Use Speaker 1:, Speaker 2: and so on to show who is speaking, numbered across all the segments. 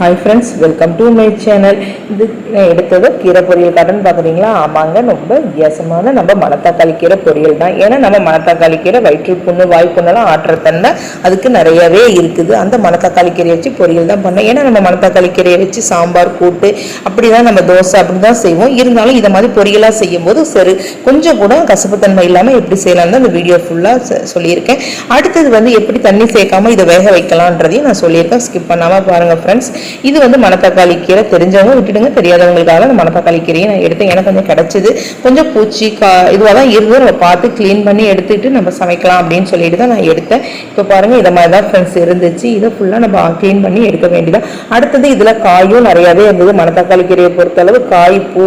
Speaker 1: Hi friends welcome to my channel இது எடுத்தது கீரை பொரியல் காட்டுன்னு பார்க்குறீங்களா ஆமாங்க ரொம்ப வித்தியாசமான நம்ம மணத்தக்காளி கீரை பொரியல் தான். ஏன்னா நம்ம மணத்தக்காளி கீரை வயிற்று புண்ணு வாய்ப்புண்ணெல்லாம் ஆட்டுற தன்மை அதுக்கு நிறையவே இருக்குது. அந்த மணத்தக்காளி கீரையை வச்சு பொரியல் தான் பண்ணேன் ஏன்னா நம்ம மணத்தக்காளி கீரையை வச்சு சாம்பார் கூட்டு அப்படி தான் நம்ம தோசை அப்படி தான் செய்வோம். இருந்தாலும் இதை மாதிரி பொரியலாக செய்யும்போது சரி கொஞ்சம் கூட கசப்புத்தன்மை இல்லாமல் எப்படி செய்யலாம்னு தான் இந்த வீடியோ ஃபுல்லாக சொல்லியிருக்கேன். அடுத்தது வந்து எப்படி தண்ணி சேர்க்காம இதை வேக வைக்கலான்றதையும் நான் சொல்லியிருக்கேன். ஸ்கிப் பண்ணாமல் பாருங்கள் ஃப்ரெண்ட்ஸ் இது வந்து மணத்தக்காளி கீரை. தெரிஞ்சவங்க விட்டுடுங்க தெரியாதவங்களுக்காக அந்த மணத்தக்காளி கீரையை நான் எடுத்தேன். எனக்கு கொஞ்சம் கிடைச்சது. கொஞ்சம் பூச்சி கா இதுவாக தான் இருந்து நம்ம பார்த்து க்ளீன் பண்ணி எடுத்துட்டு நம்ம சமைக்கலாம் அப்படின்னு சொல்லிட்டு தான் நான் எடுத்தேன். இப்போ பாருங்க இதை மாதிரி தான் ஃப்ரெண்ட்ஸ் இருந்துச்சு. இதை ஃபுல்லாக நம்ம க்ளீன் பண்ணி எடுக்க வேண்டியதான் அடுத்தது இதில் காயும் நிறையவே இருந்தது. மணத்தக்காளி கீரையை பொறுத்தளவு காய் பூ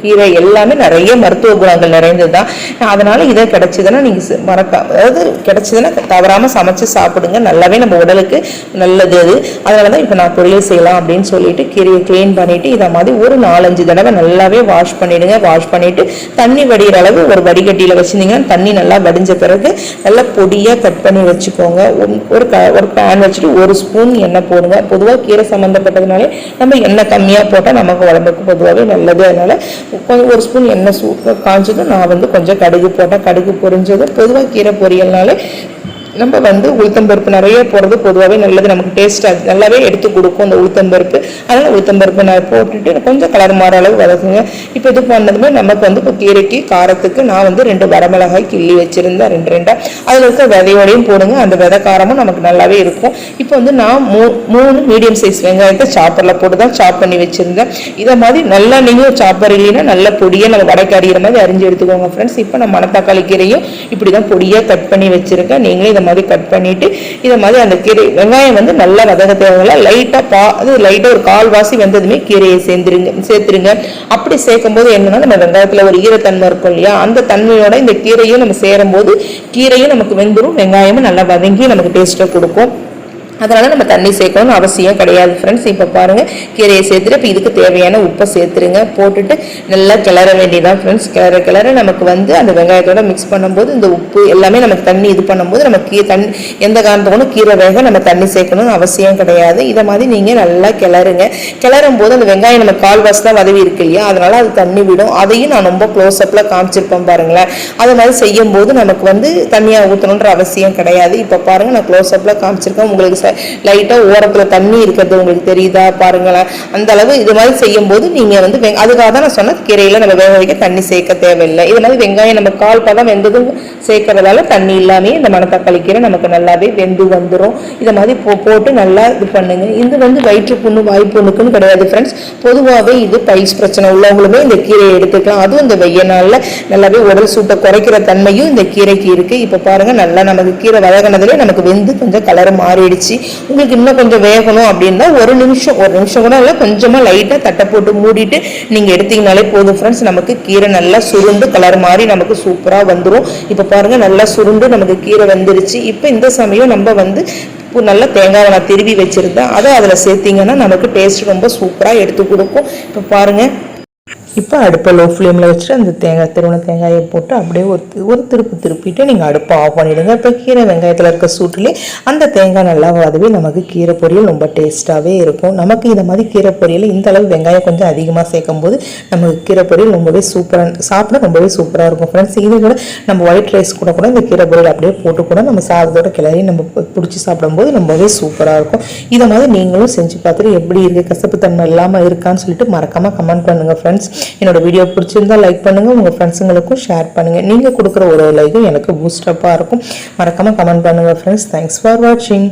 Speaker 1: கீரை எல்லாமே நிறைய மருத்துவ குணங்கள் நிறைந்தது தான். அதனால இதை கிடச்சிதுன்னா நீங்கள் மறக்க அதாவது கிடச்சிதுன்னா தவறாமல் சமைச்சு சாப்பிடுங்க. நல்லாவே நம்ம உடலுக்கு நல்லது அது. அதனால தான் இப்போ நான் பொரியல் செய்யலாம் அப்படின்னு சொல்லிட்டு கீரையை க்ளீன் பண்ணிவிட்டு இதை மாதிரி ஒரு நாலஞ்சு தடவை நல்லாவே வாஷ் பண்ணிவிடுங்க வாஷ் பண்ணிவிட்டு தண்ணி வடிகிற அளவு ஒரு வடிகட்டியில் வச்சுருந்தீங்கன்னா தண்ணி நல்லா வடிஞ்ச பிறகு நல்லா பொடியாக கட் பண்ணி வச்சுக்கோங்க. ஒரு- க ஒரு பேன் வச்சுட்டு ஒரு ஸ்பூன் எண்ணெய் போடுங்க. பொதுவாக கீரை சம்மந்தப்பட்டதுனாலே நம்ம எண்ணெய் கம்மியாக போட்டால் நமக்கு உடம்புக்கு பொதுவாகவே நல்லது. அதனால் கொஞ்சம் ஒரு ஸ்பூன் எண்ணெய் சூ காஞ்சதும் நான் வந்து கொஞ்சம் கடுகு போட்டேன். கடுகு பொரிஞ்சதும் பொதுவாக கீரை பொரியல்னாலே நம்ம வந்து உளுத்தம்பருப்பு நிறைய போடுறது பொதுவாகவே நல்லது. நமக்கு டேஸ்ட்டாக நல்லாவே எடுத்து கொடுக்கும் அந்த உளுத்தம்பருப்பு அதனால் உளுத்தம்பருப்பு நான் போட்டுட்டு கொஞ்சம் கலர் மாற அளவு வதக்குங்க. இப்போ இது பண்ணதுமே நமக்கு வந்து இப்போ கீரைக்கு காரத்துக்கு நான் வந்து ரெண்டு வரமிளகாய் கிள்ளி வச்சுருந்தேன். ரெண்டு ரெண்டாக அதில் இருக்க விதையோடையும் போடுங்க. அந்த விதை காரமும் நமக்கு நல்லாவே இருக்கும். இப்போ வந்து நான் மூ மூணு மீடியம் சைஸ் வெங்காயத்தை சாப்பரில் போட்டு தான் சாப் பண்ணி வச்சுருந்தேன். இதை மாதிரி நல்லா நீங்கள் சாப்பர் இல்லைன்னா நல்ல பொடியை நம்ம வடைக்கு அறிகிற மாதிரி அரிஞ்சு எடுத்துக்கோங்க ஃப்ரெண்ட்ஸ் இப்போ நான் மணத்தக்காளி கீரையும் இப்படி தான் பொடியாக கட் பண்ணி வச்சுருக்கேன். நீங்களே இதை மாதிரி கட் பண்ணிவிட்டு இதை மாதிரி அந்த கீரை வெங்காயம் வந்து நல்லா வதக்க தேவையில்ல. லைட்டாக பா அது லைட்டாக ஒரு கால்வாசி வந்ததுமே கீரையை சேர்ந்துருங்க சேர்த்துருங்க. அப்படி சேர்க்கும் போது என்னன்னா நம்ம வெங்காயத்தில் ஒரு ஈரத்தன்மை இருக்கும் இல்லையா? அந்த தன்மையோட இந்த கீரையும் நம்ம சேரும்போது கீரையும் நமக்கு வெந்துடும் வெங்காயமும் நல்லா வதங்கி நமக்கு டேஸ்ட்டை கொடுக்கும். அதனால் நம்ம தண்ணி சேர்க்கணும்னு அவசியம் கிடையாது ஃப்ரெண்ட்ஸ் இப்போ பாருங்க கீரையை சேர்த்துட்டு இப்போ இதுக்கு தேவையான உப்பை சேர்த்துருங்க. போட்டுட்டு நல்லா கிளற வேண்டியதான் ஃப்ரெண்ட்ஸ் கிளற கிளற நமக்கு வந்து அந்த வெங்காயத்தோட மிக்ஸ் பண்ணும்போது இந்த உப்பு எல்லாமே நமக்கு தண்ணி இது பண்ணும்போது நம்ம கீ தண்ணி எந்த காரணத்துக்கும் கீரை வேக நம்ம தண்ணி சேர்க்கணும்னு அவசியம் கிடையாது. இதை மாதிரி நீங்கள் நல்லா கிளறுங்க. கிளறும் போது அந்த வெங்காயம் நம்ம கால்வாசி தான் வதவி இருக்கு இல்லையா? அதனால் அது தண்ணி விடும். அதையும் நான் ரொம்ப க்ளோஸ் அப்பில் காமிச்சிருப்பேன் பாருங்களேன். அது மாதிரி செய்யும்போது நமக்கு வந்து தண்ணியாக ஊற்றணுன்ற அவசியம் கிடையாது. இப்போ பாருங்கள் நான் க்ளோஸ் அப்பில் காமிச்சிருக்கேன். உங்களுக்கு லைட்டாக ஓரத்தில் தண்ணி இருக்கிறது உங்களுக்கு தெரியுதா? பாருங்களேன். அந்த அளவு இது மாதிரி செய்யும்போது நீங்கள் வந்து வெங்க- அதுக்காக தான் நான் சொன்னேன் கீரையில் நம்ம வேக வைக்க தண்ணி சேர்க்க தேவையில்லை. இது மாதிரி வெங்காயம் நம்ம கால் பதம் வெந்ததும் சேர்க்கறதால தண்ணி இல்லாமே இந்த மணத்தக்காளி கீரை நமக்கு நல்லாவே வெந்து வந்துடும் இதை மாதிரி போ போட்டு நல்லா இது பண்ணுங்க. இது வந்து வயிற்று புண்ணு வாய் புண்ணுக்குன்னு கிடையாது ஃப்ரெண்ட்ஸ் பொதுவாகவே இது பைஸ் பிரச்சனை உள்ளவங்களுமே இந்த கீரையை எடுத்துக்கலாம். அதுவும் இந்த வெய்ய நாளில் நல்லாவே உடல் சூட்டை குறைக்கிற தன்மையும் இந்த கீரைக்கு இருக்கு. இப்போ பாருங்க நல்லா நமக்கு கீரை வதங்கினதுலேயே நமக்கு வெந்து கொஞ்சம் கலர் மாறிடுச்சு. உங்களுக்கு இன்னும் கொஞ்சம் வேகணும் அப்படின்னா ஒரு நிமிஷம் ஒரு நிமிஷம் கூட இல்லை கொஞ்சமாக லைட்டாக தட்டை போட்டு மூடிட்டு நீங்கள் எடுத்தீங்கனாலே போதும் ஃப்ரெண்ட்ஸ் நமக்கு கீரை நல்லா சுருண்டு கலர் மாதிரி நமக்கு சூப்பராக வந்துடும் இப்போ பாருங்க நல்லா சுருண்டு நமக்கு கீரை வந்துருச்சு. இப்போ இந்த சமயம் நம்ம வந்து இப்போ நல்ல நான் திருவி வச்சுருந்தேன் அதை அதில் சேர்த்திங்கன்னா நமக்கு டேஸ்ட் ரொம்ப சூப்பராக எடுத்து கொடுக்கும். இப்போ பாருங்கள் இப்போ அடுப்பை லோ ஃப்ளேமில் வச்சுட்டு அந்த தேங்காய் திருவண்ண தேங்காயை போட்டு அப்படியே ஒரு ஒரு திருப்பு திருப்பிட்டு நீங்கள் அடுப்பை ஆஃப் பண்ணிவிடுங்க இப்போ கீரை வெங்காயத்தில் இருக்க சூட்டிலே அந்த தேங்காய் நல்லா வதவி நமக்கு கீரை பொரியல் ரொம்ப டேஸ்ட்டாகவே இருக்கும். நமக்கு இந்த மாதிரி கீரை பொரியல் இந்த அளவு வெங்காயம் கொஞ்சம் அதிகமாக சேர்க்கும் போது நமக்கு கீரை பொரியல் ரொம்பவே சூப்பராக சாப்பிட ரொம்பவே சூப்பராக இருக்கும் ஃப்ரெண்ட்ஸ் இது கூட நம்ம ஒயிட் ரைஸ் கூட கூட இந்த கீரை பொரியல் அப்படியே போட்டு கூட நம்ம சாதத்தோட கிளறி நம்ம பிடிச்சி சாப்பிடும்போது ரொம்பவே சூப்பராக இருக்கும். இதை மாதிரி நீங்களும் செஞ்சு பார்த்துட்டு எப்படி இருக்குது கசப்பு தன்மை இல்லாமல் இருக்கான்னு சொல்லிட்டு மறக்காமல் கமெண்ட் பண்ணுங்கள் ஃப்ரெண்ட்ஸ் என்னோட வீடியோ பிடிச்சிருந்தா லைக் பண்ணுங்கள் உங்கள் ஃப்ரெண்ட்ஸுங்களுக்கும் ஷேர் பண்ணுங்கள் நீங்கள் கொடுக்குற ஒரு லைக்கும் எனக்கு பூஸ்டப்பாக இருக்கும். மறக்காமல் கமெண்ட் பண்ணுங்கள் ஃப்ரெண்ட்ஸ் தேங்க்ஸ் ஃபார் வாட்சிங்